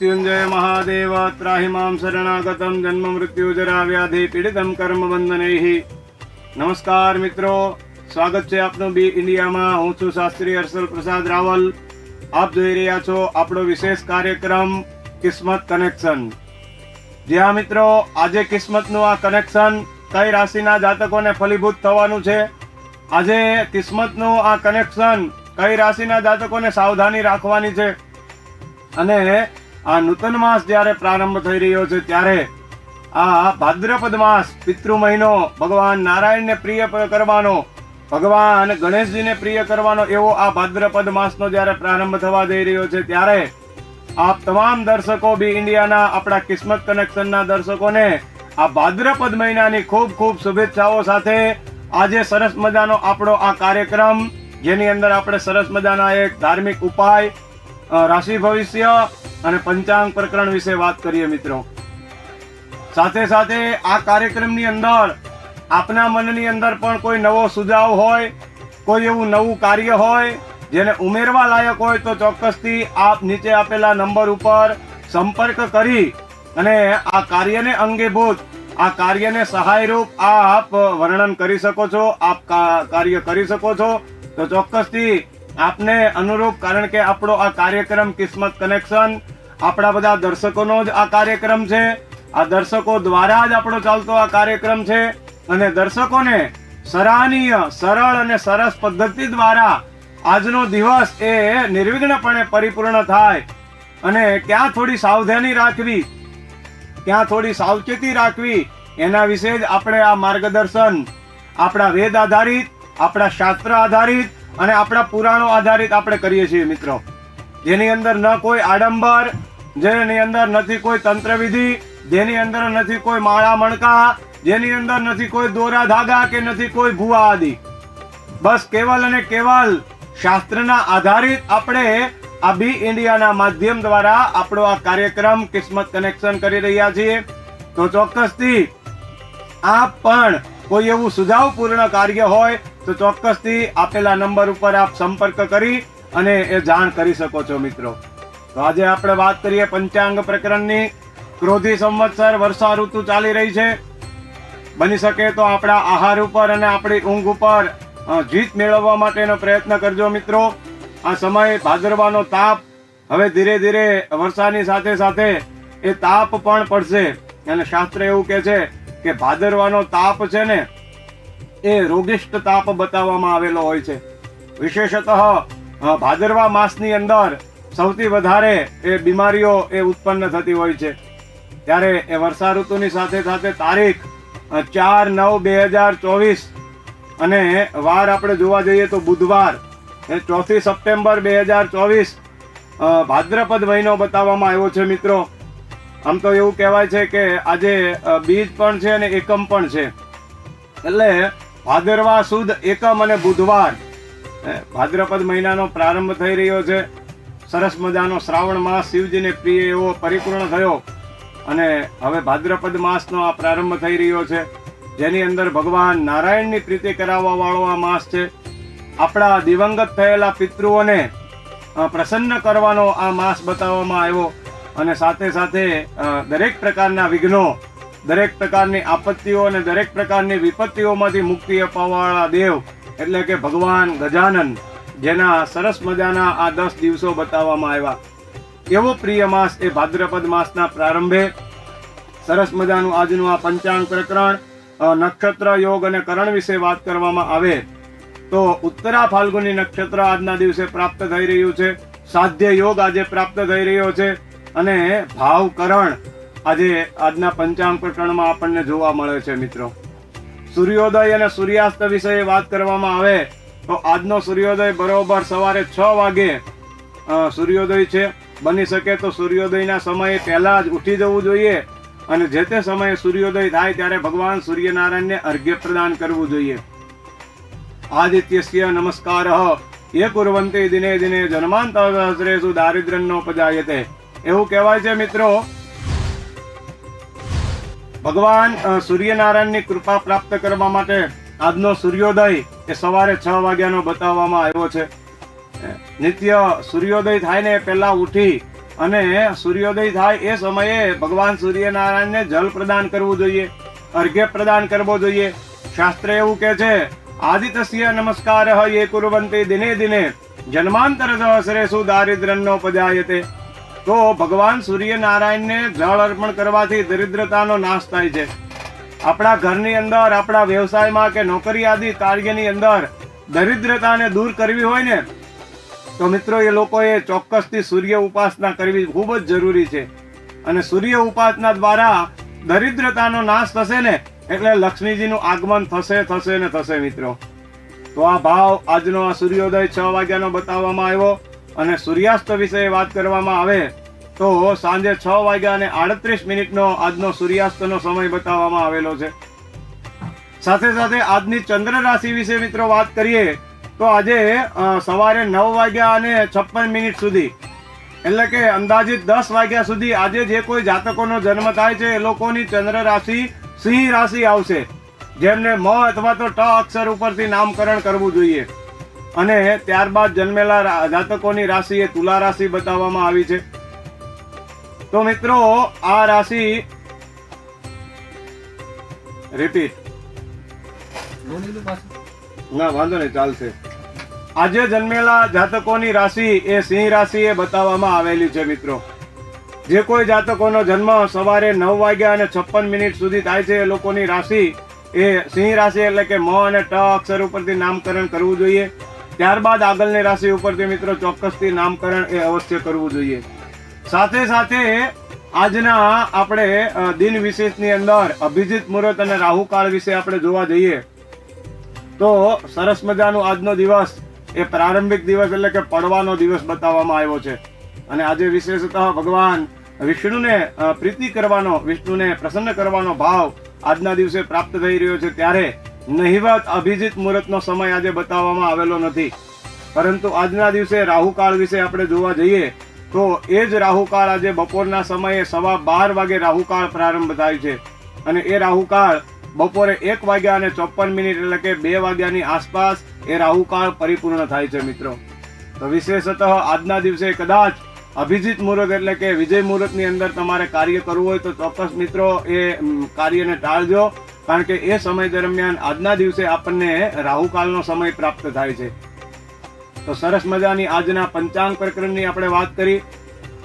મૃત્યુંજય મહાદેવ ત્રાહિમામ શરણાગતમ જન્મ મૃત્યુ જરા વ્યાધિ પીડિતમ કર્મ બંધનૈ નમસ્કાર મિત્રો સ્વાગત છે આપનું બી ઇન્ડિયામાં હું છું શાસ્ત્રી હર્ષલ પ્રસાદ રાવલ આપ જોઈ રહ્યા છો આપણો વિશેષ કાર્યક્રમ કિસ્મત કનેક્શન જ્યાં મિત્રો આજે કિસ્મતનું આ કનેક્શન કઈ રાશિના જાતકોને ફલીભૂત થવાનું છે આજે કિસ્મતનું આ કનેક્શન કઈ રાશિના જાતકોને સાવધાની રાખવાની છે અને આ નૂતન માસ જ્યારે પ્રારંભ થઈ રહ્યો છે ત્યારે આ ભાદ્રપદ માસ પિતૃ મહિનો ભગવાન નારાયણને પ્રિય કરવાનો, ભગવાન ગણેશજીને પ્રિય કરવાનો એવો આ ભાદ્રપદ માસનો જ્યારે પ્રારંભ થવા જઈ રહ્યો છે ત્યારે આપ તમામ દર્શકો બી ઇન્ડિયાના આપણા કિસ્મત કનેક્શનના દર્શકોને આ ભાદ્રપદ મહિનાની ખૂબ ખૂબ શુભેચ્છાઓ સાથે આજે સરસ મજાનો આપણો આ કાર્યક્રમ, જેની અંદર આપણે સરસ મજાના એક ધાર્મિક ઉપાય રાશિ ભવિષ્ય અને પંચાંગ પ્રકરણ વિશે વાત કરીએ મિત્રો. સાથે સાથે આ કાર્યક્રમની અંદર આપના મનની અંદર પણ કોઈ નવો સુઝાવ હોય, કોઈ એવું નવું કાર્ય હોય, જેને ઉમેરવા લાયક હોય તો ચોક્કસથી આપ નીચે આપેલા નંબર ઉપર સંપર્ક કરી અને આ કાર્યને અંગેભૂત, આ કાર્યને સહાયરૂપ આપ વર્ણન કરી શકો છો, આપ કાર્ય કરી શકો છો. તો ચોક્કસથી આપને અનુરૂપ, કારણ કે આપણો આ કાર્યક્રમ કિસ્મત કનેક્શન, આપણા બધા દર્શકોનો જ આ કાર્યક્રમ છે. આ દર્શકો દ્વારા જ આપણો ચાલતો આ કાર્યક્રમ છે. અને દર્શકોને સરાહનીય, સરળ અને સરસ પદ્ધતિ દ્વારા આજનો દિવસ એ નિર્વિઘ્નપણે પરિપૂર્ણ થાય. અને ક્યાં થોડી સાવધાની રાખવી, ક્યાં થોડી સાવચેતી રાખવી, એના વિશે જ આપણે આ માર્ગદર્શન, આપણા વેદ આધારિત, આપણા શાસ્ત્ર આધારિત અને આપણા પુરાણો આધારિત આપણે કરીએ છીએ મિત્રો. જેની અંદર ન કોઈ આડંબર, જેની અંદર નથી કોઈ તંત્રવિધિ, જેની અંદર નથી કોઈ માળા મણકા, જેની અંદર નથી કોઈ દોરા ધાગા કે નથી કોઈ ભૂવા આદિ. બસ કેવલ અને કેવલ શાસ્ત્રના આધારિત આપણે આ બી ઇન્ડિયાના માધ્યમ દ્વારા આપણો આ કાર્યક્રમ કિસ્મત કનેક્શન કરી રહ્યા છીએ. તો ચોક્કસથી આપ પણ કોઈ એવું સુઝાવપૂર્ણ કાર્ય હોય તો ચોક્કસથી આપેલા નંબર ઉપર આપ સંપર્ક કરી અને એ જાણ કરી શકો છો, મિત્રો. તો આજે આપણે વાત કરીએ પંચાંગ પ્રકરણની. ક્રોધી સંવત્સર વર્ષા ઋતુ ચાલી રહી છે. બની શકે તો આપણા આહાર ઉપર અને આપણી ઊંઘ ઉપર જીત મેળવવા માટેનો પ્રયત્ન કરજો, મિત્રો. આ સમય ભાદરવાનો તાપ હવે ધીરે ધીરે વર્ષાની સાથે સાથે એ તાપ પણ પડશે. અને શાસ્ત્ર એવું કહે છે કે ભાદરવાનો તાપ છે ને એ રોગિષ્ટ તાપ બતાવવામાં આવેલો હોય છે. વિશેષતઃ ભાદરવા માસની અંદર સૌથી વધારે એ બીમારીઓ એ ઉત્પન્ન થતી હોય છે. ત્યારે એ વર્ષા ઋતુની સાથે સાથે તારીખ ચાર નવ બે હજાર ચોવીસ અને વાર આપણે જોવા જઈએ તો બુધવાર, એ ચોથી સપ્ટેમ્બર બે હજાર ચોવીસ ભાદ્રપદ મહિનો બતાવવામાં આવ્યો છે મિત્રો. આમ તો એવું કહેવાય છે કે આજે બીજ પણ છે અને એકમ પણ છે. એટલે ભાદરવા સુદ એકમ અને બુધવાર. ભાદ્રપદ મહિનાનો પ્રારંભ થઈ રહ્યો છે. સરસ મજાનો શ્રાવણ માસ શિવજીને પ્રિય એવો પરિપૂર્ણ થયો. અને હવે ભાદ્રપદ માસનો આ પ્રારંભ થઈ રહ્યો છે. જેની અંદર ભગવાન નારાયણની પ્રીતિ કરાવવા વાળો આ માસ છે. આપણા દિવંગત થયેલા પિતૃઓને પ્રસન્ન કરવાનો આ માસ બતાવવામાં આવ્યો. અને સાથે સાથે દરેક પ્રકારના વિઘ્નો દરેક પ્રકારની આપત્તિઓ અને દરેક પ્રકારની વિપત્તિઓમાંથી મુક્તિ અપાવવાળા દેવ એટલે કે ભગવાન ગજાનન, જેના સરસ મજાના આ દસ દિવસો બતાવવામાં આવ્યા. એવો પ્રિય માસ એ ભાદ્રપદ માસના પ્રારંભે સરસ મજાનું આજનું આ પંચાંગ પ્રકરણ નક્ષત્ર યોગ અને કરણ વિશે વાત કરવામાં આવે તો ઉત્તરા ફાલ્ગુની નક્ષત્ર આજના દિવસે પ્રાપ્ત થઈ રહ્યું છે. સાધ્ય યોગ આજે પ્રાપ્ત થઈ રહ્યો છે અને ભાવ કરણ આજે આજના પંચાંગ પ્રકરણમાં આપણને જોવા મળે છે, મિત્રો. સૂર્યોદય અને સૂર્યાસ્ત વિશે વાત કરવામાં આવે, તો આજનો સૂર્યોદય બરોબર સવારે છ વાગે સૂર્યોદય છે. બની શકે તો સૂર્યોદયના સમયે પહેલાં જ ઉઠી જવું જોઈએ અને જે તે સમયે સૂર્યોદય થાય ત્યારે ભગવાન સૂર્યનારાયણને અર્ઘ્ય પ્રદાન કરવું જોઈએ. આદિત્યસ્ય નમસ્કાર. એ કુરવંતી દિને દિને જન્માંતરેષુ દારિદ્ર્યનો પજાયતે. એવું કહેવાય છે, મિત્રો. ભગવાન સૂર્યનારાયણની કૃપા પ્રાપ્ત કરવા માટે આજનો સૂર્યોદય એ સવારે છ વાગ્યાનો બતાવવામાં આવ્યો છે. નિત્ય સૂર્યોદય થાય ને પહેલા ઉઠી અને સૂર્યોદય થાય એ સમયે ભગવાન સૂર્યનારાયણને જલ પ્રદાન કરવું જોઈએ, અર્ઘ્ય પ્રદાન કરવો જોઈએ. શાસ્ત્ર એવું કે છે આદિત્ય નમસ્કાર એ કુરવંતી દિને દિને જન્માંતર સહસ્રેષુ દારિદ્ર્યનો પજાયતે તો ભગવાન સૂર્યનારાયણને જળ અર્પણ કરવાથી દરિદ્રતાનો નાશ થાય છે. આપણા ઘરની અંદર, આપણા વ્યવસાયમાં કે નોકરી આદિ કાર્યની અંદર દરિદ્રતાને દૂર કરવી હોય ને, તો મિત્રો એ લોકોએ ચોક્કસથી સૂર્ય ઉપાસના કરવી ખૂબ જ જરૂરી છે. અને સૂર્ય ઉપાસના દ્વારા દરિદ્રતાનો નાશ થશે ને, એટલે લક્ષ્મીજીનું આગમન થશે થશે ને થશે મિત્રો. તો આ ભાવ આજનો આ સૂર્યોદય છ વાગ્યાનો બતાવવામાં આવ્યો. અને સૂર્યાસ્ત વિશે વાત કરવામાં આવે તો સાંજે છ વાગ્યા અને આડત્રીસ મિનિટનો આજનો સૂર્યાસ્તનો સમય બતાવવામાં આવેલો છે. સાથે સાથે આજની ચંદ્ર રાશિ વિશે મિત્રો વાત કરીએ તો આજે સવારે નવ વાગ્યા અને છપ્પન મિનિટ સુધી, એટલે કે અંદાજિત દસ વાગ્યા સુધી આજે જે કોઈ જાતકોનો જન્મ થાય છે એ લોકોની ચંદ્ર રાશિ સિંહ રાશિ આવશે, જેમને મ અથવા તો ટ અક્ષર ઉપરથી નામકરણ કરવું જોઈએ. અને ત્યારબાદ જન્મેલા જાતકોની રાશિ એ તુલા રાશિ બતાવવામાં આવી છે. તો મિત્રો, આ રાશિ રિપીટ ના, વાંધો નહીં, ચાલશે. આજે જન્મેલા જાતકોની રાશિ એ સિંહ રાશિ એ બતાવવામાં આવેલી છે મિત્રો. જે કોઈ જાતકોનો જન્મ સવારે નવ વાગ્યા અને છપ્પન મિનિટ સુધી થાય છે, એ લોકોની રાશિ એ સિંહ રાશિ એટલે કે મ અને ટ અક્ષર ઉપરથી નામકરણ કરવું જોઈએ. ત્યારબાદ આગળની રાશિ ઉપરથી મિત્રો ચોક્કસથી નામકરણ એ અવશ્ય કરવું જોઈએ. સાથે સાથે આજના આપણે દિન વિશેષની અંદર અભિજીત મુહૂર્ત અને રાહુકાળ વિશે આપણે જોવા જઈએ, તો સરસ મજાનો આજનો દિવસ એ પ્રારંભિક દિવસ એટલે કે પડવાનો દિવસ બતાવવામાં આવ્યો છે. અને આજે વિશેષતઃ ભગવાન વિષ્ણુને પ્રીતિ કરવાનો, વિષ્ણુને પ્રસન્ન કરવાનો ભાવ આજના દિવસે પ્રાપ્ત થઈ રહ્યો છે. ત્યારે નહિવત અભિજીત મુહૂર્તનો સમય આજે બતાવવામાં આવેલો નથી. પરંતુ આજના દિવસે રાહુકાળ વિશે આપણે જોવા જઈએ, તો એ જ રાહુકાળ આજે બપોરના સમયે સવા બાર વાગે રાહુકાળ પ્રારંભ થાય છે. અને એ રાહુકાળ બપોરે એક વાગ્યા અને ચોપન મિનિટ એટલે કે બે વાગ્યાની આસપાસ એ રાહુકાળ પરિપૂર્ણ થાય છે મિત્રો. તો વિશેષતઃ આજના દિવસે કદાચ અભિજીત મુહૂર્ત એટલે કે વિજય મુહૂર્તની અંદર તમારે કાર્ય કરવું હોય તો ચોક્કસ મિત્રો એ કાર્યને ટાળજો. કારણ કે એ સમય દરમિયાન આજના દિવસે આપણને રાહુકાલનો સમય પ્રાપ્ત થાય છે. તો સરસ મજાની આજના પંચાંગ પ્રકરણની આપણે વાત કરી.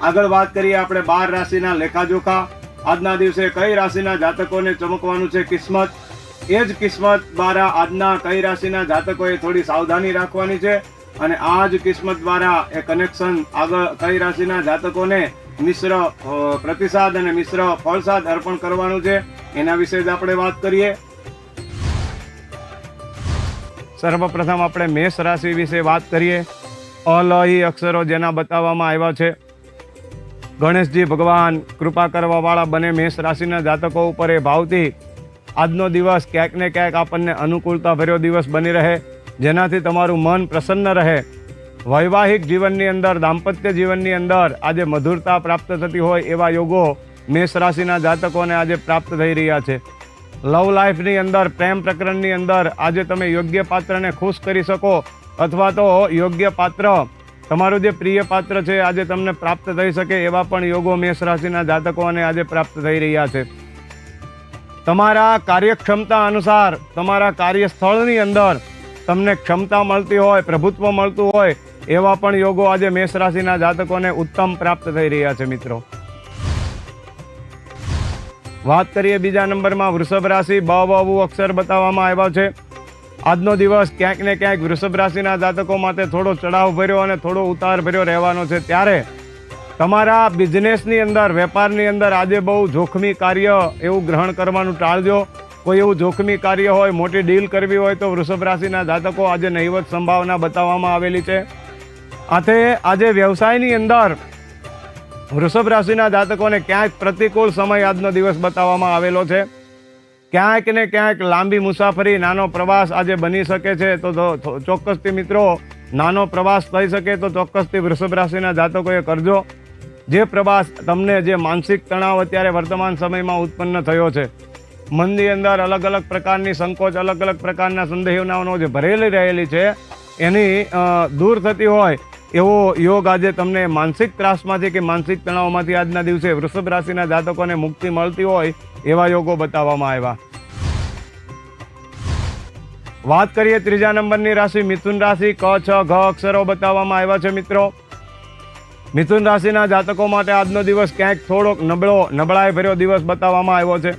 આગળ વાત કરીએ આપણે બાર રાશિના લેખાજોખા. આજના દિવસે કઈ રાશિના જાતકોને ચમકવાનું છે કિસ્મત? એ જ કિસ્મત દ્વારા આજના કઈ રાશિના જાતકોએ થોડી સાવધાની રાખવાની છે. અને આ જ કિસ્મત દ્વારા એ કનેક્શન આગળ કઈ રાશિના જાતકોને મિશ્ર પ્રતિસાદ અને મિશ્ર ફળસાદ અર્પણ કરવાનું છે. એના વિશે જ આપણે વાત કરીએ. સર્વપ્રથમ આપણે મેષ રાશિ વિશે વાત કરીએ. અલહી અક્ષરો જેના બતાવવામાં આવ્યા છે. ગણેશજી ભગવાન કૃપા કરવાવાળા બને મેષ રાશિના જાતકો ઉપર એ ભાવથી આજનો દિવસ ક્યાંક ને ક્યાંક આપણને અનુકૂળતા ભર્યો દિવસ બની રહે, જેનાથી તમારું મન પ્રસન્ન રહે. વૈવાહિક જીવનની અંદર, દાંપત્ય જીવનની અંદર આજે મધુરતા પ્રાપ્ત થતી હોય એવા યોગો મેષ રાશિના જાતકોને આજે પ્રાપ્ત થઈ રહ્યા છે. લવ લાઈફની અંદર, પ્રેમ પ્રકરણની અંદર આજે તમે યોગ્ય પાત્રને ખુશ કરી શકો અથવા તો યોગ્ય પાત્ર, તમારું જે પ્રિય પાત્ર છે આજે તમને પ્રાપ્ત થઈ શકે એવા પણ યોગો મેષ રાશિના જાતકોને આજે પ્રાપ્ત થઈ રહ્યા છે. તમારા કાર્યક્ષમતા અનુસાર, તમારા કાર્યસ્થળની અંદર તમને ક્ષમતા મળતી હોય, પ્રભુત્વ મળતું હોય એવા પણ યોગો આજે મેષ રાશિના જાતકોને ઉત્તમ પ્રાપ્ત થઈ રહ્યા છે, મિત્રો. વાત કરીએ બીજા નંબરમાં, વૃષભ રાશિ બ બહુ અક્ષર બતાવવામાં આવ્યા છે. આજનો દિવસ ક્યાંક ને ક્યાંક વૃષભ રાશિના જાતકો માટે થોડો ચઢાવ ભર્યો અને થોડો ઉતાર ભર્યો રહેવાનો છે. ત્યારે તમારા બિઝનેસની અંદર, વેપારની અંદર આજે બહુ જોખમી કાર્ય એવું ગ્રહણ કરવાનું ટાળજો. કોઈ એવું જોખમી કાર્ય હોય, મોટી ડીલ કરવી હોય તો વૃષભ રાશિના જાતકો આજે નહિવત સંભાવના બતાવવામાં આવેલી છે. આથી આજે વ્યવસાયની અંદર વૃષભ રાશિના જાતકોને ક્યાંક પ્રતિકૂળ સમય આજનો દિવસ બતાવવામાં આવેલો છે. ક્યાંક ને ક્યાંક લાંબી મુસાફરી, નાનો પ્રવાસ આજે બની શકે છે. તો ચોક્કસથી મિત્રો, નાનો પ્રવાસ થઈ શકે તો ચોક્કસથી વૃષભ રાશિના જાતકોએ કરજો. જે પ્રવાસ તમને જે માનસિક તણાવ અત્યારે વર્તમાન સમયમાં ઉત્પન્ન થયો છે. મનની અંદર અલગ અલગ પ્રકારની સંકોચ, અલગ અલગ પ્રકારના સંદેહનાઓનો જે ભરેલી રહેલી છે, એની દૂર થતી હોય એવો યોગ આજે તમને માનસિક ત્રાસમાંથી કે માનસિક તણાવમાંથી આજના દિવસે વૃષભ રાશિના જાતકોને મુક્તિ મળતી હોય એવા યોગો બતાવવામાં આવ્યા. વાત કરીએ ત્રીજા નંબરની રાશિ, મિથુન રાશિ, ક, છ, ઘ અક્ષરો બતાવવામાં આવ્યા છે મિત્રો. મિથુન રાશિના જાતકો માટે આજનો દિવસ ક્યાંક થોડોક નબળો, નબળાઈ ભર્યો દિવસ બતાવવામાં આવ્યો છે.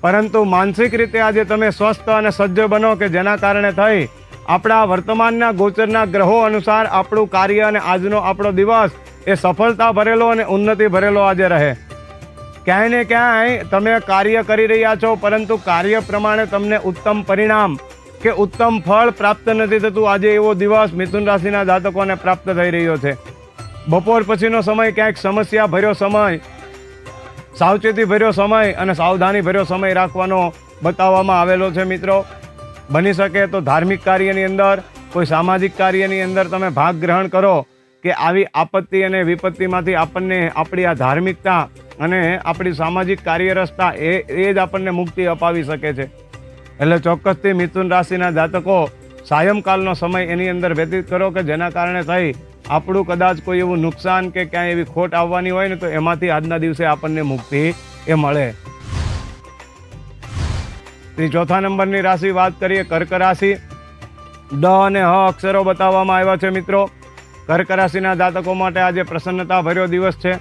પરંતુ માનસિક રીતે આજે તમે સ્વસ્થ અને સજ્જ બનો કે જેના કારણે થઈ આપણા વર્તમાનના ગોચરના ગ્રહો અનુસાર આપણું કાર્ય અને આજનો આપણો દિવસ એ સફળતા ભરેલો અને ઉન્નતિ ભરેલો આજે રહે. ક્યાંય ને ક્યાંય તમે કાર્ય કરી રહ્યા છો, પરંતુ કાર્ય પ્રમાણે તમને ઉત્તમ પરિણામ કે ઉત્તમ ફળ પ્રાપ્ત નથી થતું. આજે એવો દિવસ મિથુન રાશિના જાતકોને પ્રાપ્ત થઈ રહ્યો છે. બપોર પછીનો સમય ક્યાંક સમસ્યા ભર્યો સમય, સાવચેતી ભર્યો સમય અને સાવધાની ભર્યો સમય રાખવાનો બતાવવામાં આવેલો છે મિત્રો. બની શકે તો ધાર્મિક કાર્યની અંદર, કોઈ સામાજિક કાર્યની અંદર તમે ભાગ ગ્રહણ કરો કે આવી આપત્તિ અને વિપત્તિમાંથી આપણને આપણી આ ધાર્મિકતા અને આપણી સામાજિક કાર્યરસતા એ એ જ આપણને મુક્તિ અપાવી શકે છે. એટલે ચોક્કસથી મિથુન રાશિના જાતકો સાયંકાલનો સમય એની અંદર વ્યતીત કરો કે જેના કારણે થઈ આપણું કદાચ કોઈ એવું નુકસાન કે ક્યાંય એવી ખોટ આવવાની હોય ને તો એમાંથી આજના દિવસે આપણને મુક્તિ એ મળે. ત્રી ચોથા નંબરની રાશિ વાત કરીએ, કર્ક રાશિ. ડ અને હ અક્ષરો બતાવવામાં આવ્યા છે મિત્રો. કર્ક રાશિના જાતકો માટે આજે પ્રસન્નતા ભર્યો દિવસ છે.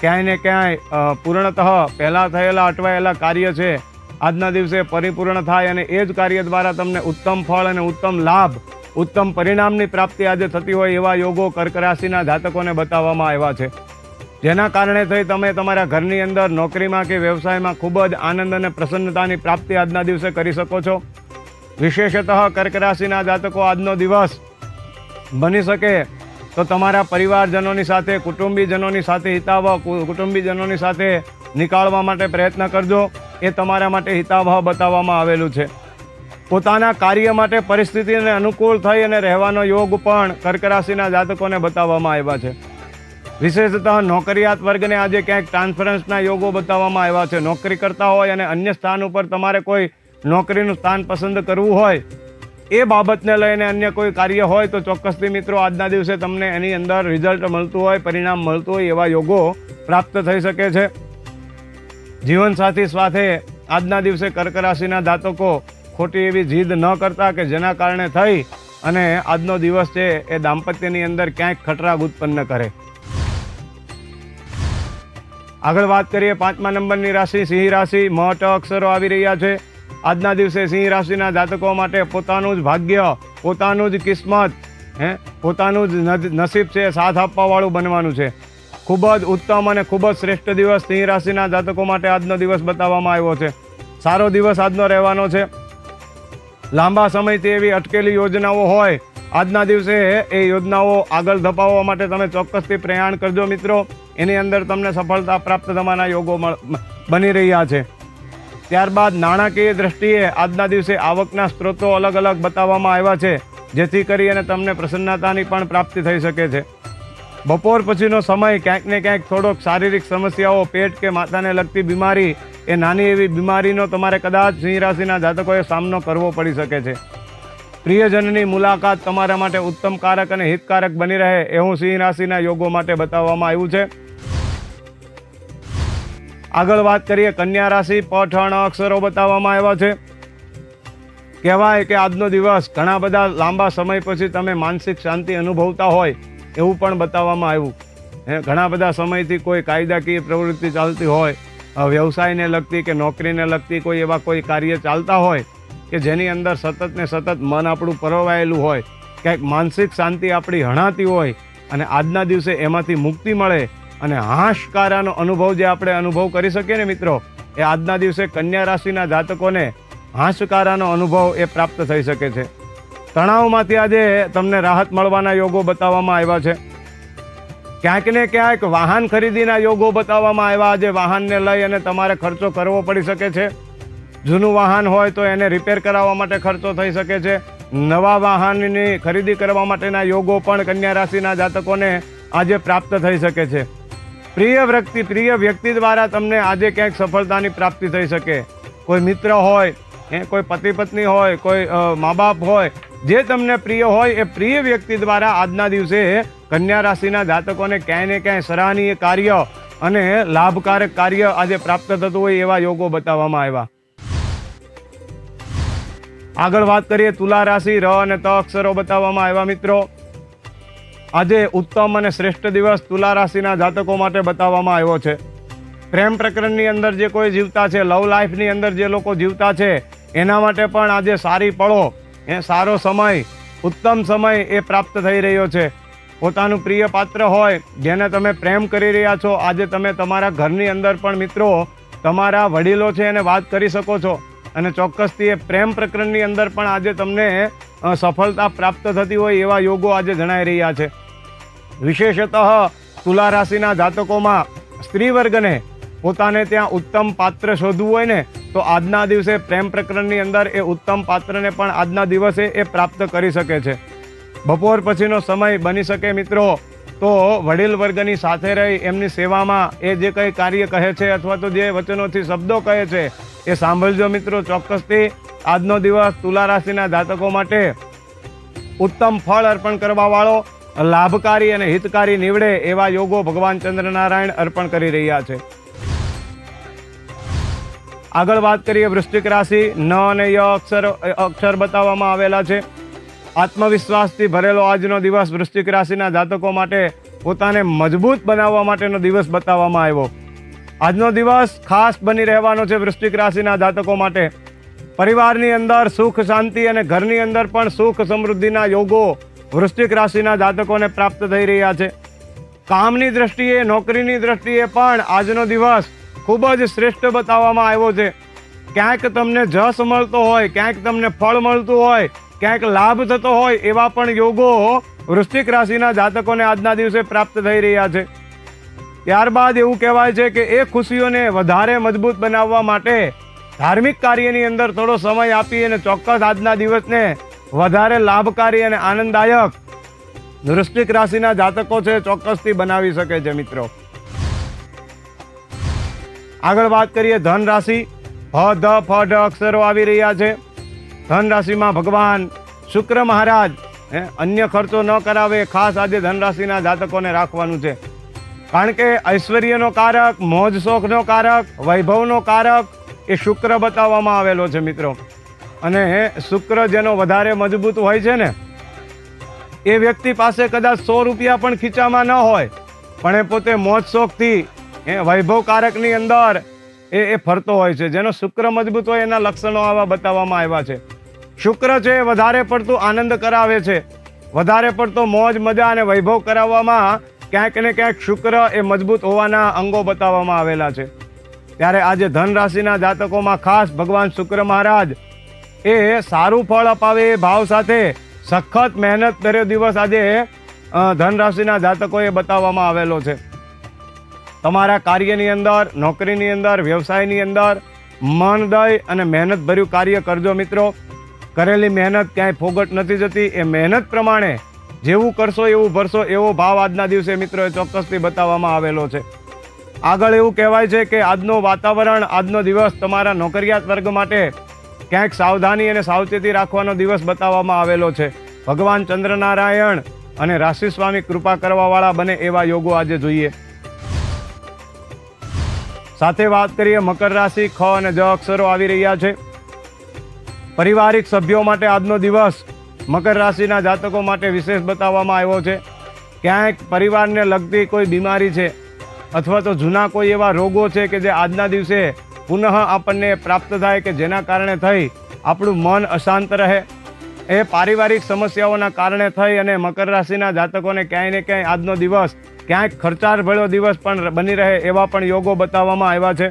ક્યાંય ને ક્યાંય પૂર્ણતઃ પહેલાં થયેલા, અટવાયેલા કાર્ય છે. આજના દિવસે પરિપૂર્ણ થાય અને એ જ કાર્ય દ્વારા તમને ઉત્તમ ફળ અને ઉત્તમ લાભ, ઉત્તમ પરિણામની પ્રાપ્તિ આજે થતી હોય એવા યોગો કર્ક રાશિના જાતકોને બતાવવામાં આવ્યા છે. જેના કારણે થઈ તમે તમારા ઘરની અંદર નોકરીમાં કે વ્યવસાયમાં ખૂબ જ આનંદ અને પ્રસન્નતાની પ્રાપ્તિ આજના દિવસે કરી શકો છો. વિશેષતઃ કર્ક રાશિના જાતકો આજનો દિવસ બની શકે તો તમારા પરિવારજનોની સાથે, કુટુંબીજનોની સાથે હિતાવહ કુટુંબીજનોની સાથે નીકાળવા માટે પ્રયત્ન કરજો. એ તમારા માટે હિતાવહ બતાવવામાં આવેલું છે. પોતાના કાર્ય માટે પરિસ્થિતિને અનુકૂળ થઈ અને રહેવાનો યોગ પણ કર્ક રાશિના જાતકોને બતાવવામાં આવ્યા છે. વિશેષતઃ નોકરિયાત વર્ગને આજે ક્યાંક ટ્રાન્સફરન્સના યોગો બતાવવામાં આવ્યા છે. નોકરી કરતા હોય અને અન્ય સ્થાન ઉપર તમારે કોઈ નોકરીનું સ્થાન પસંદ કરવું હોય એ બાબતને લઈને અન્ય કોઈ કાર્ય હોય તો ચોક્કસથી મિત્રો આજના દિવસે તમને એની અંદર રિઝલ્ટ મળતું હોય, પરિણામ મળતું હોય એવા યોગો પ્રાપ્ત થઈ શકે છે. જીવનસાથી સાથે આજના દિવસે કર્ક રાશિના જાતકો ખોટી એવી જીદ ન કરતા કે જેના કારણે થઈ અને આજનો દિવસ છે એ દાંપત્યની અંદર ક્યાંક ખટરાગ ઉત્પન્ન કરે. આગળ વાત કરીએ પાંચમા નંબરની રાશિ, સિંહ રાશિ. મોટ અક્ષરો આવી રહ્યા છે. આજના દિવસે સિંહ રાશિના જાતકો માટે પોતાનું જ ભાગ્ય, પોતાનું જ કિસ્મત, હે? પોતાનું જ નસીબ છે, સાથ આપવાવાળું બનવાનું છે. ખૂબ જ ઉત્તમ અને ખૂબ જ શ્રેષ્ઠ દિવસ સિંહ રાશિના જાતકો માટે આજનો દિવસ બતાવવામાં આવ્યો છે. સારો દિવસ આજનો રહેવાનો છે. લાંબા સમયથી એવી અટકેલી યોજનાઓ હોય આજના દિવસે એ યોજનાઓ આગળ ધપાવવા માટે તમે ચોક્કસથી પ્રયાણ કરજો મિત્રો. એની અંદર તમને સફળતા પ્રાપ્ત થવાના યોગો બની રહ્યા છે. ત્યારબાદ નાણાકીય દ્રષ્ટિએ આજના દિવસે આવકના સ્ત્રોતો અલગ અલગ બતાવવામાં આવ્યા છે, જેથી કરી અને તમને પ્રસન્નતાની પણ પ્રાપ્તિ થઈ શકે છે. બપોર પછીનો સમય ક્યાંક ને ક્યાંક થોડોક શારીરિક સમસ્યાઓ, પેટ કે માથાને લગતી બીમારી, એ નાની એવી બીમારીનો તમારે કદાચ સિંહ રાશિના જાતકોએ સામનો કરવો પડી શકે છે. પ્રિયજનની મુલાકાત તમારા માટે ઉત્તમકારક અને હિતકારક બની રહે એવું સિંહ રાશિના યોગો માટે બતાવવામાં આવ્યું છે. આગળ વાત કરીએ, કન્યા રાશિ પઠણ અક્ષરો બતાવવામાં આવ્યા છે. કહેવાય કે આજનો દિવસ ઘણા બધા લાંબા સમય પછી તમે માનસિક શાંતિ અનુભવતા હોય, એવું પણ બતાવવામાં આવ્યું. હે, ઘણા બધા સમયથી કોઈ કાયદાકીય પ્રવૃત્તિ ચાલતી હોય વ્યવસાયને લગતી કે નોકરીને લગતી કોઈ એવા કોઈ કાર્ય ચાલતા હોય કે જેની અંદર સતત ને સતત મન આપણું પરોવાયેલું હોય, ક્યાંક માનસિક શાંતિ આપણી હણાતી હોય અને આજના દિવસે એમાંથી મુક્તિ મળે અને હાશકારાનો અનુભવ જે આપણે અનુભવ કરી શકીએ ને મિત્રો, એ આજના દિવસે કન્યા રાશિના જાતકોને હાશકારાનો અનુભવ એ પ્રાપ્ત થઈ શકે છે. તણાવમાંથી આજે તમને રાહત મળવાના યોગો બતાવવામાં આવ્યા છે. ક્યાંક ને ક્યાંક વાહન ખરીદીના યોગો બતાવવામાં આવ્યા, આજે વાહનને લઈ અને તમારે ખર્ચો કરવો પડી શકે છે. જૂનું વાહન હોય તો એને રિપેર કરાવવા માટે ખર્ચો થઈ શકે છે. નવા વાહનની ખરીદી કરવા માટેના યોગો પણ કન્યા રાશિના જાતકોને આજે પ્રાપ્ત થઈ શકે છે. પ્રિય વ્યક્તિ પ્રિય વ્યક્તિ દ્વારા તમને આજે ક્યાંક સફળતાની પ્રાપ્તિ થઈ શકે. કોઈ મિત્ર હોય એ કોઈ પતિ પત્ની હોય, કોઈ મા બાપ હોય, જે તમને પ્રિય હોય, એ પ્રિય વ્યક્તિ દ્વારા આજના દિવસે કન્યા રાશિના જાતકોને ક્યાંય ને ક્યાંય સરાહનીય કાર્ય અને લાભકારક કાર્ય આજે પ્રાપ્ત થતું હોય એવા યોગો બતાવવામાં આવ્યા. આગળ વાત કરીએ તુલા રાશિ, ર અને ત અક્ષરો બતાવવામાં આવ્યા મિત્રો. આજે ઉત્તમ અને શ્રેષ્ઠ દિવસ તુલા રાશિના જાતકો માટે બતાવવામાં આવ્યો છે. પ્રેમ પ્રકરણની અંદર જે કોઈ જીવતા છે, લવ લાઈફની અંદર જે લોકો જીવતા છે, એના માટે પણ આજે સારી પળો, એ સારો સમય, ઉત્તમ સમય એ પ્રાપ્ત થઈ રહ્યો છે. પોતાનું પ્રિય પાત્ર હોય, જેને તમે પ્રેમ કરી રહ્યા છો, આજે તમે તમારા ઘરની અંદર પણ મિત્રો, તમારા વડીલો છે એને વાત કરી શકો છો. અને ચોક્કસથી એ પ્રેમ પ્રકરણની અંદર પણ આજે તમને સફળતા પ્રાપ્ત થતી હોય એવા યોગો આજે જણાઈ રહ્યા છે. વિશેષતઃ તુલા રાશિના જાતકોમાં સ્ત્રી વર્ગને પોતાને ત્યાં ઉત્તમ પાત્ર શોધવું હોય ને, તો આજના દિવસે પ્રેમ પ્રકરણની અંદર એ ઉત્તમ પાત્રને પણ આજના દિવસે એ પ્રાપ્ત કરી શકે છે. બપોર પછીનો સમય બની શકે મિત્રો તો વડીલ વર્ગની સાથે રહી એમની સેવામાં એ જે કંઈ કાર્ય કહે છે અથવા તો જે વચનોથી શબ્દો કહે છે, એ સાંભળજો મિત્રો ચોક્કસથી. આજનો દિવસ તુલા રાશિના જાતકો માટે ઉત્તમ ફળ અર્પણ કરવાવાળો, લાભકારી અને હિતકારી નીવડે એવા યોગો ભગવાન ચંદ્રનારાયણ અર્પણ કરી રહ્યા છે. આગળ વાત કરીએ વૃશ્ચિક રાશિ, ન અને ય અક્ષર અક્ષર બતાવવામાં આવેલા છે. આત્મવિશ્વાસથી ભરેલો આજનો દિવસ વૃશ્ચિક રાશિના જાતકો માટે પોતાને મજબૂત બનાવવા માટેનો દિવસ બતાવવામાં આવ્યો. આજનો દિવસ ખાસ બની રહેવાનો છે વૃશ્ચિક રાશિના જાતકો માટે. પરિવારની અંદર સુખ, શાંતિ અને ઘરની અંદર પણ સુખ સમૃદ્ધિના યોગો વૃશ્ચિક રાશિના જાતકોને પ્રાપ્ત થઈ રહ્યા છે. કામની દ્રષ્ટિએ, નોકરીની દ્રષ્ટિએ પણ આજનો દિવસ ખૂબ જ શ્રેષ્ઠ બતાવવામાં આવ્યો છે. ક્યાંક તમને જસ મળતો હોય, ક્યાંક તમને ફળ મળતું હોય ક્યાંક લાભ થતો હોય એવા પણ યોગો વૃશ્ચિક રાશિના જાતકોને આજના દિવસે પ્રાપ્ત થઈ રહ્યા છે. ત્યારબાદ એવું કહેવાય છે કે એ ખુશીઓને વધારે મજબૂત બનાવવા માટે ધાર્મિક કાર્યની અંદર થોડો સમય આપી અને ચોક્કસ આજના દિવસને વધારે લાભકારી અને આનંદદાયક વૃશ્ચિક રાશિના જાતકો છે ચોક્કસથી બનાવી શકે છે મિત્રો. આગળ વાત કરીએ ધન રાશિ હ, ધ, ફ ઢ અક્ષરો આવી રહ્યા છે. ધન રાશિમાં ભગવાન શુક્ર મહારાજ હે, અન્ય ખર્ચો ન કરાવે ખાસ આજે ધન રાશિના જાતકોને રાખવાનું છે. કારણ કે ઐશ્વર્યનો કારક મોજ શોખનો કારક વૈભવનો કારક એ શુક્ર બતાવવામાં આવેલો છે મિત્રો. અને શુક્ર જેનો વધારે મજબૂત હોય છે ને એ વ્યક્તિ પાસે કદાચ સો રૂપિયા પણ ખીચામાં ન હોય પણ એ પોતે મોજ શોખથી એ વૈભવ કારકની અંદર એ એ ફરતો હોય છે. જેનો શુક્ર મજબૂત હોય એના લક્ષણો આવા બતાવવામાં આવ્યા છે. શુક્ર છે એ વધારે પડતું આનંદ કરાવે છે. વધારે પડતો મોજ, મજા અને વૈભવ કરાવવામાં ક્યાંક ને ક્યાંક શુક્ર એ મજબૂત હોવાના અંગો બતાવવામાં આવેલા છે. ત્યારે આજે ધન રાશિના જાતકોમાં ખાસ ભગવાન શુક્ર મહારાજ એ સારું ફળ અપાવે એ ભાવ સાથે સખત મહેનત કર્યો દિવસ આજે ધન રાશિના જાતકોએ બતાવવામાં આવેલો છે. તમારા કાર્યની અંદર, નોકરીની અંદર, વ્યવસાયની અંદર મન દઈ અને મહેનતભર્યું કાર્ય કરજો મિત્રો. કરેલી મહેનત ક્યાંય ફોગટ નથી જતી. એ મહેનત પ્રમાણે જેવું કરશો, એવું ભરશો, એવો ભાવ આજના દિવસે મિત્રો એ ચોક્કસથી બતાવવામાં આવેલો છે. આગળ એવું કહેવાય છે કે આજનો વાતાવરણ, આજનો દિવસ તમારા નોકરિયાત વર્ગ માટે ક્યાંક સાવધાની અને સાવચેતી રાખવાનો દિવસ બતાવવામાં આવેલો છે. ભગવાન ચંદ્રનારાયણ અને રાશિ સ્વામી કૃપા કરવાવાળા બને એવા યોગો આજે જોઈએ. સાથે વાત કરીએ મકર રાશિ, ખ અને જ અક્ષરો આવી રહ્યા છે. પારિવારિક સભ્યો માટે આજનો દિવસ મકર રાશિના જાતકો માટે વિશેષ બતાવવામાં આવ્યો છે. ક્યાંક પરિવારને લગતી કોઈ બીમારી છે અથવા તો જૂના કોઈ એવા રોગો છે કે જે આજના દિવસે પુનઃ આપણને પ્રાપ્ત થાય કે જેના કારણે થઈ આપણું મન અશાંત રહે. એ પારિવારિક સમસ્યાઓના કારણે થઈ અને મકર રાશિના જાતકોને ક્યાંય ને ક્યાંય આજનો દિવસ ક્યાંક ખર્ચાળ ભળ્યો દિવસ પણ બની રહે એવા પણ યોગો બતાવવામાં આવ્યા છે.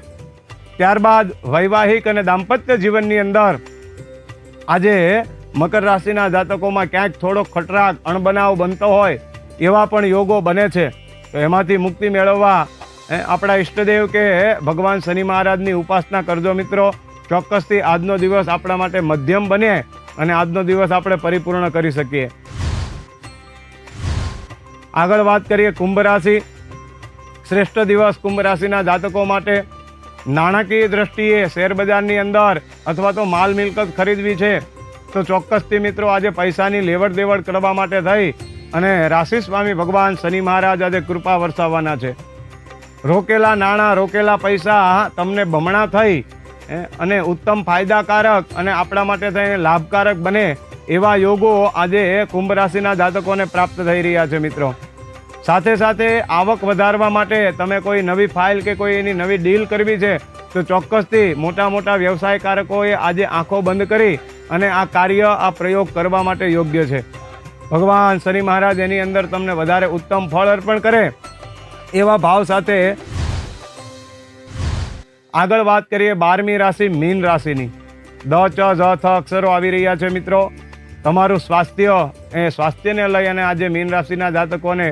ત્યારબાદ વૈવાહિક અને દાંપત્ય જીવનની અંદર આજે મકર રાશિના જાતકોમાં ક્યાંક થોડો ખટરાક, અણબનાવ બનતો હોય એવા પણ યોગો બને છે. તો એમાંથી મુક્તિ મેળવવા આપણા ઈષ્ટદેવ કે ભગવાન શનિ મહારાજની ઉપાસના કરજો મિત્રો. ચોક્કસથી આજનો દિવસ આપણા માટે મધ્યમ બને અને આજનો દિવસ આપણે પરિપૂર્ણ કરી શકીએ. આગળ વાત કરીએ કુંભ રાશિ. શ્રેષ્ઠ દિવસ કુંભ રાશિના જાતકો માટે નાણાકીય દ્રષ્ટિએ શેરબજારની અંદર અથવા તો માલ મિલકત ખરીદવી છે, તો ચોક્કસથી મિત્રો આજે પૈસાની લેવડ દેવડ કરવા માટે થઈ અને રાશિ સ્વામી ભગવાન શનિ મહારાજ આજે કૃપા વરસાવવાના છે. રોકેલા નાણાં, રોકેલા પૈસા તમને બમણા થઈ અને ઉત્તમ ફાયદાકારક અને આપણા માટે થઈને લાભકારક બને એવા યોગો આજે કુંભ રાશિના જાતકોને પ્રાપ્ત થઈ રહ્યા છે, મિત્રો. સાથે સાથે આવક વધારવા માટે તમે કોઈ નવી ફાઇલ કે કોઈ એની નવી ડીલ કરવી છે, તો ચોક્કસથી મોટા મોટા વ્યવસાયકારકોએ આજે આંખો બંધ કરી અને આ કાર્ય, આ પ્રયોગ કરવા માટે યોગ્ય છે. ભગવાન શનિ મહારાજ એની અંદર તમને વધારે ઉત્તમ ફળ અર્પણ કરે એવા ભાવ સાથે આગળ વાત કરીએ બારમી રાશિ, મીન રાશિની. દ, ચ જ થ અક્ષરો આવી રહ્યા છે મિત્રો. તમારું સ્વાસ્થ્ય, એ સ્વાસ્થ્યને લઈ અને આજે મીન રાશિના જાતકોને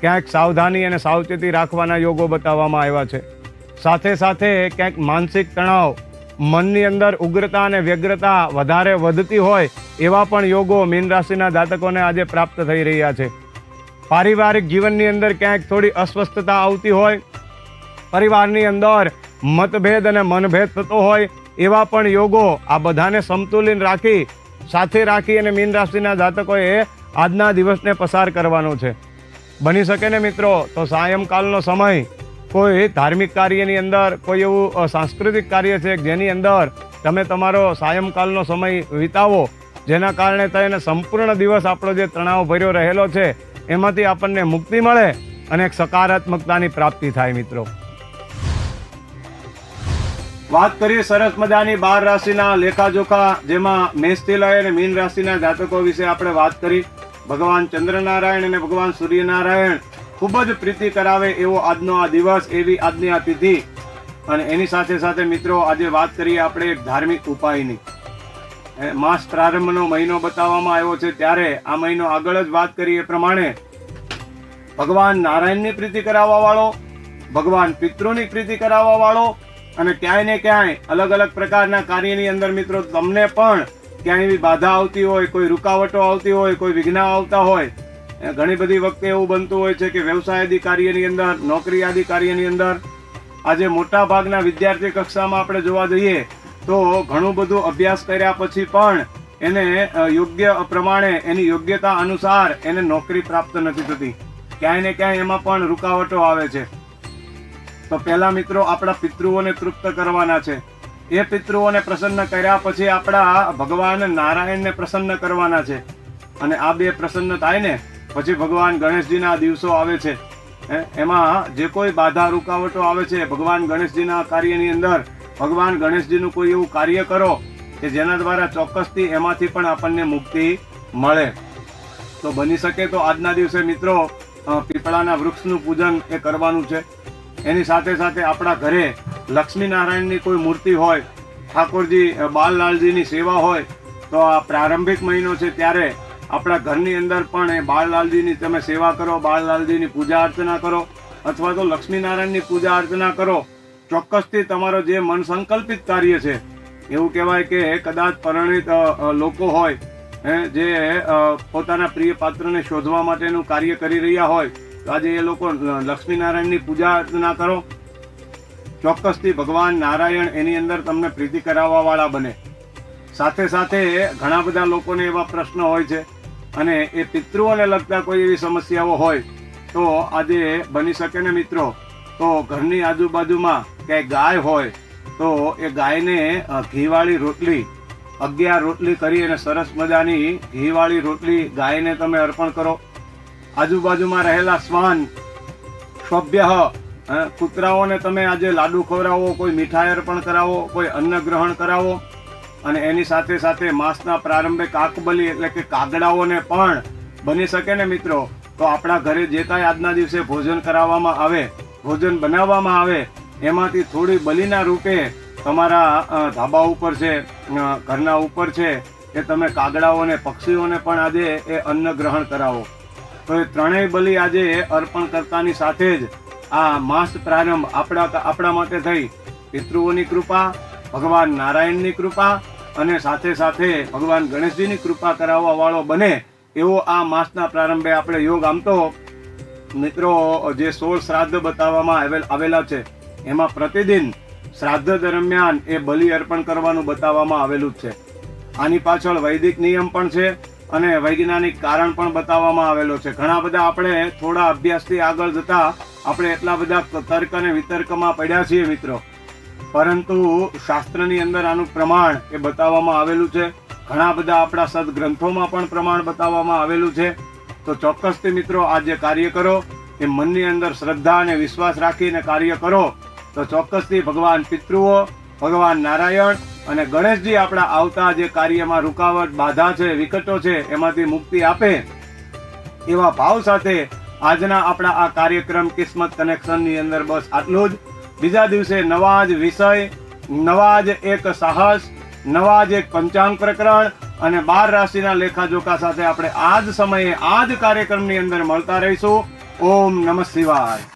ક્યાંક સાવધાની અને સાવચેતી રાખવાના યોગો બતાવવામાં આવ્યા છે. સાથે સાથે ક્યાંક માનસિક તણાવ, મનની અંદર ઉગ્રતા અને વ્યગ્રતા વધારે વધતી હોય એવા પણ યોગો મીન રાશિના જાતકોને આજે પ્રાપ્ત થઈ રહ્યા છે. પારિવારિક જીવનની અંદર ક્યાંક થોડી અસ્વસ્થતા આવતી હોય, પરિવારની અંદર મતભેદ અને મનભેદ થતો હોય એવા પણ યોગો આ બધાને સંતુલિત રાખી, સાથે રાખી અને મીન રાશિના જાતકોએ આજના દિવસને પસાર કરવાનો છે. બની શકે ને મિત્રો, તો સાયંકાલનો સમય કોઈ ધાર્મિક કાર્યની અંદર, કોઈ એવું સાંસ્કૃતિક કાર્ય છે જેની અંદર તમે તમારો સાયંકાલનો સમય વિતાવો, જેના કારણે તેને સંપૂર્ણ દિવસ આપણો જે તણાવ ભર્યો રહેલો છે, એમાંથી આપણને મુક્તિ મળે અને એક સકારાત્મકતાની પ્રાપ્તિ થાય મિત્રો. વાત કરીએ સરસ મજાની બાર રાશિના લેખાજોખા, જેમાં મેષથી લઈ અને મીન રાશિના જાતકો વિશે આપણે વાત કરી. ભગવાન ચંદ્રનારાયણ અને ભગવાન સૂર્યનારાયણ ખૂબ જ પ્રીતિ કરાવે એવો આજનો આ દિવસ, એવી આજની આ તિથિ. અને એની સાથે સાથે મિત્રો, આજે વાત કરીએ આપણે એક ધાર્મિક ઉપાયની. માસ પ્રારંભનો મહિનો બતાવવામાં આવ્યો છે, ત્યારે આ મહિનો આગળ જ વાત કરી એ પ્રમાણે. ભગવાન નારાયણની પ્રીતિ કરાવવા વાળો, ભગવાન પિતૃની પ્રીતિ કરાવવા વાળો અને ક્યાંય ને ક્યાંય અલગ અલગ પ્રકારના કાર્યની અંદર મિત્રો તમને પણ ક્યાંય એવી બાધા આવતી હોય, કોઈ રૂકાવટો આવતી હોય, કોઈ વિઘ્ન આવતા હોય ઘણી બધી વખતે એવું બનતું હોય છે કે વ્યવસાય આદિ કાર્યની અંદર નોકરી આદિ કાર્યની અંદર, આજે મોટા ભાગના વિદ્યાર્થી કક્ષામાં આપણે જોવા જઈએ તો ઘણું બધું અભ્યાસ કર્યા પછી પણ એને યોગ્ય પ્રમાણે, એની યોગ્યતા અનુસાર એને નોકરી પ્રાપ્ત નથી થતી. ક્યાંય ને ક્યાંય એમાં પણ રૂકાવટો આવે છે. તો પહેલા મિત્રો આપણા પિતૃઓને તૃપ્ત કરવાના છે. એ પિતૃઓને પ્રસન્ન કર્યા પછી આપણા ભગવાન નારાયણને પ્રસન્ન કરવાના છે. અને આ બે પ્રસન્ન થાય ને પછી ભગવાન ગણેશજીના દિવસો આવે છે. એમાં જે કોઈ બાધા રૂકાવટો આવે છે, ભગવાન ગણેશજીના કાર્યની અંદર, ભગવાન ગણેશજીનું કોઈ એવું કાર્ય કરો કે જેના દ્વારા ચોક્કસથી એમાંથી પણ આપણને મુક્તિ મળે. તો બની શકે તો આજના દિવસે મિત્રો પીપળાના વૃક્ષનું પૂજન એ કરવાનું છે. એની સાથે સાથે આપણા ઘરે લક્ષ્મીનારાયણની કોઈ મૂર્તિ હોય, ઠાકોરજી બાલલાલજીની સેવા હોય, તો આ પ્રારંભિક મહિનો છે ત્યારે આપણા ઘરની અંદર પણ એ બાળલાલજીની તમે સેવા કરો બાળલાલજીની પૂજા અર્ચના કરો, અથવા તો લક્ષ્મીનારાયણની પૂજા અર્ચના કરો, ચોક્કસથી તમારો જે મન સંકલ્પિત કાર્ય છે, એવું કહેવાય કે કદાચ પરિણિત લોકો હોય જે પોતાના પ્રિય પાત્રને શોધવા માટેનું કાર્ય કરી રહ્યા હોય આજે એ લોકો લક્ષ્મીનારાયણની પૂજા અર્ચના કરો. ચોક્કસથી ભગવાન નારાયણ એની અંદર તમને પ્રીતિ કરાવવાવાળા બને. સાથે સાથે ઘણા બધા લોકોને એવા પ્રશ્ન હોય છે અને એ પિતૃઓને લગતા કોઈ એવી સમસ્યાઓ હોય તો આજે બની શકે ને મિત્રો? તો ઘરની આજુબાજુમાં ક્યાંય ગાય હોય તો એ ગાયને ઘીવાળી રોટલી, અગિયાર રોટલી કરી અને સરસ મજાની ઘીવાળી રોટલી ગાયને તમે અર્પણ કરો. આજુબાજુમાં રહેલા શ્વાન સભ્ય કૂતરાઓને તમે આજે લાડુ ખવડાવો, કોઈ મીઠાઈ અર્પણ કરાવો, કોઈ અન્ન ગ્રહણ કરાવો, અને એની સાથે સાથે માસના પ્રારંભે કાકબલી એટલે કે કાગડાઓને પણ બની શકે ને મિત્રો? તો આપણા ઘરે જે કાંઈ આજના દિવસે ભોજન કરાવવામાં આવે, ભોજન બનાવવામાં આવે, એમાંથી થોડી બલિના રૂપે તમારા ધાબા ઉપર છે ઘરના ઉપર છે, એ તમે કાગડાઓને, પક્ષીઓને પણ આજે એ અન્ન ગ્રહણ કરાવો. તો એ ત્રણેય બલિ આજે અર્પણ કરતાની સાથે જ આ માસ પ્રારંભ આપણા આપણા માટે થઈ. પિતૃઓની કૃપા, ભગવાન નારાયણની કૃપા અને સાથે સાથે ભગવાન ગણેશજીની કૃપા કરાવવા વાળો બને એવો આ માસના પ્રારંભે આપણે યોગ આમ તો મિત્રો જે સોળ શ્રાદ્ધ બતાવવામાં આવેલ- છે, એમાં પ્રતિદિન શ્રાદ્ધ દરમિયાન એ બલિ અર્પણ કરવાનું બતાવવામાં આવેલું જ છે. આની પાછળ વૈદિક નિયમ પણ છે. અને વૈજ્ઞાનિક કારણ પણ બતાવવામાં આવેલો છે. ઘણા બધા આપણે થોડા અભ્યાસથી આગળ જતા આપણે એટલા બધા તર્ક અને વિતર્કમાં પડ્યા છીએ મિત્રો. પરંતુ શાસ્ત્રની અંદર આનું પ્રમાણ એ બતાવવામાં આવેલું છે. ઘણા બધા આપણા સદગ્રંથોમાં પણ પ્રમાણ બતાવવામાં આવેલું છે. તો ચોક્કસથી મિત્રો આ જે કાર્ય કરો, એ મનની અંદર શ્રદ્ધા અને વિશ્વાસ રાખીને કાર્ય કરો. તો ચોક્કસથી ભગવાન પિતૃઓ, ભગવાન નારાયણ અને ગણેશજી આપણા આવતા જે કાર્યમાં રૂકાવટ, બાધા છે, વિકટો છે, એમાંથી મુક્તિ આપે એવા ભાવ સાથે આજના આપણા આ કાર્યક્રમ કિસ્મત કનેક્શનની અંદર બસ આટલું જ. બીજા દિવસે નવા જ વિષય, નવા જ એક સાહસ, નવા જ એક પંચાંગ પ્રકરણ અને બાર રાશિના લેખાજોખા સાથે આપણે આ જ સમયે આ જ કાર્યક્રમની અંદર મળતા રહીશું. ઓમ નમઃ શિવાય.